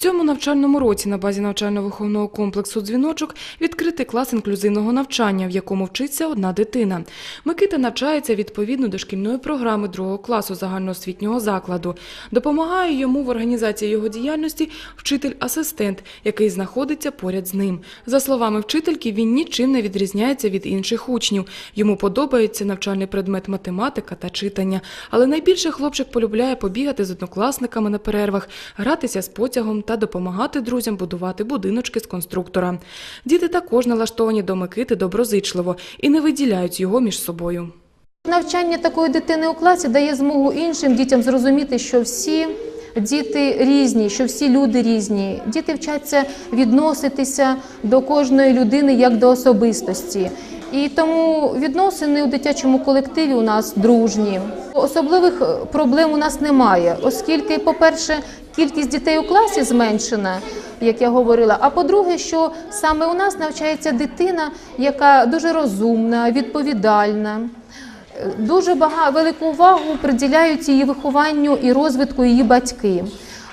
цьому навчальному році на базі навчально-виховного комплексу «Дзвіночок» відкритий клас інклюзивного навчання, в якому вчиться одна дитина. Микита навчається відповідно до шкільної програми другого класу загальноосвітнього закладу. Допомагає йому в організації його діяльності вчитель-асистент, який знаходиться поряд з ним. За словами вчительки, він нічим не відрізняється від інших учнів. Йому подобається навчальний предмет математика та читання. Але найбільше хлопчик полюбляє побігати з однокласниками на перервах, гратися з потягом та допомагати друзям будувати будиночки з конструктора. Діти також налаштовані до Микити доброзичливо і не виділяють його між собою. Навчання такої дитини у класі дає змогу іншим дітям зрозуміти, що всі діти різні, що всі люди різні. Діти вчаться відноситися до кожної людини як до особистості. І тому відносини у дитячому колективі у нас дружні. Особливих проблем у нас немає, оскільки, по-перше, кількість дітей у класі зменшена, як я говорила. А по-друге, що саме у нас навчається дитина, яка дуже розумна, відповідальна. Дуже багато велику увагу приділяють її вихованню і розвитку її батьки.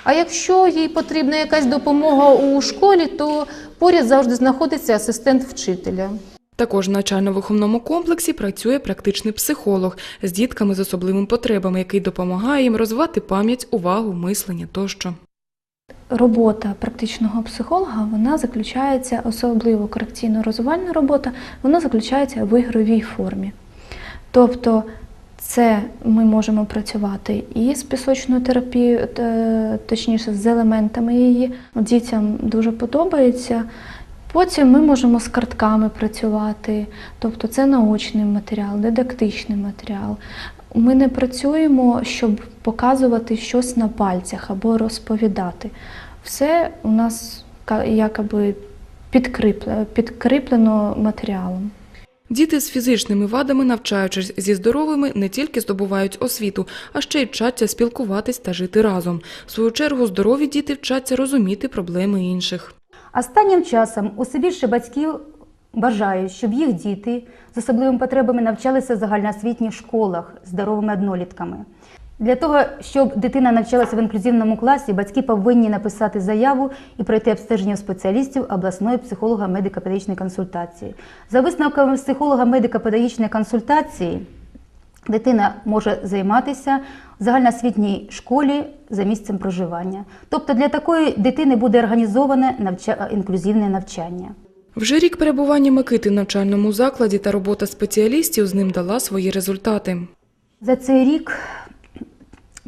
А якщо їй потрібна якась допомога у школі, то поряд завжди знаходиться асистент вчителя. Також в навчально-виховному комплексі працює практичний психолог з дітками з особливими потребами, який допомагає їм розвивати пам'ять, увагу, мислення тощо. Робота практичного психолога вона заключається, особливо корекційно-розвивальна робота, вона заключається в ігровій формі. Тобто це ми можемо працювати і з пісочною терапією, точніше з елементами її. Дітям дуже подобається. Потім ми можемо з картками працювати, тобто це наочний матеріал, дидактичний матеріал. Ми не працюємо, щоб показувати щось на пальцях або розповідати. Все у нас підкріплено, підкріплено матеріалом. Діти з фізичними вадами, навчаючись зі здоровими, не тільки здобувають освіту, а ще й вчаться спілкуватись та жити разом. В свою чергу, здорові діти вчаться розуміти проблеми інших. Останнім часом усе більше батьків бажають, щоб їх діти з особливими потребами навчалися в загальноосвітніх школах здоровими однолітками. Для того, щоб дитина навчалася в інклюзивному класі, батьки повинні написати заяву і пройти обстеження у спеціалістів обласної психолога медико-педагогічної консультації. За висновками психолога медико-педагогічної консультації, дитина може займатися в загальноосвітній школі за місцем проживання. Тобто для такої дитини буде організоване навча... інклюзивне навчання. Вже рік перебування Микити в навчальному закладі та робота спеціалістів з ним дала свої результати. За цей рік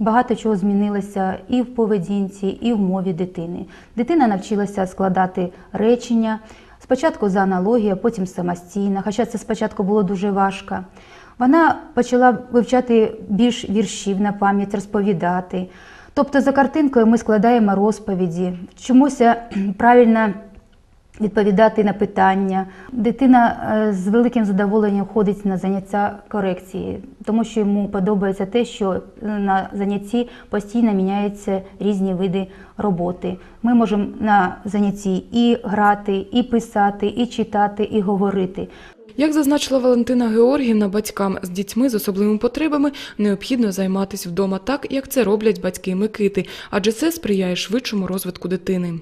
багато чого змінилося і в поведінці, і в мові дитини. Дитина навчилася складати речення спочатку за аналогією, потім самостійно, хоча це спочатку було дуже важко. Вона почала вивчати більш віршів на пам'ять, розповідати. Тобто за картинкою ми складаємо розповіді, вчимося правильно відповідати на питання. Дитина е, з великим задоволенням ходить на заняття корекції, тому що йому подобається те, що на занятті постійно міняються різні види роботи. Ми можемо на занятті і грати, і писати, і читати, і говорити. Як зазначила Валентина Георгівна, батькам з дітьми з особливими потребами необхідно займатися вдома так, як це роблять батьки Микити, адже це сприяє швидшому розвитку дитини.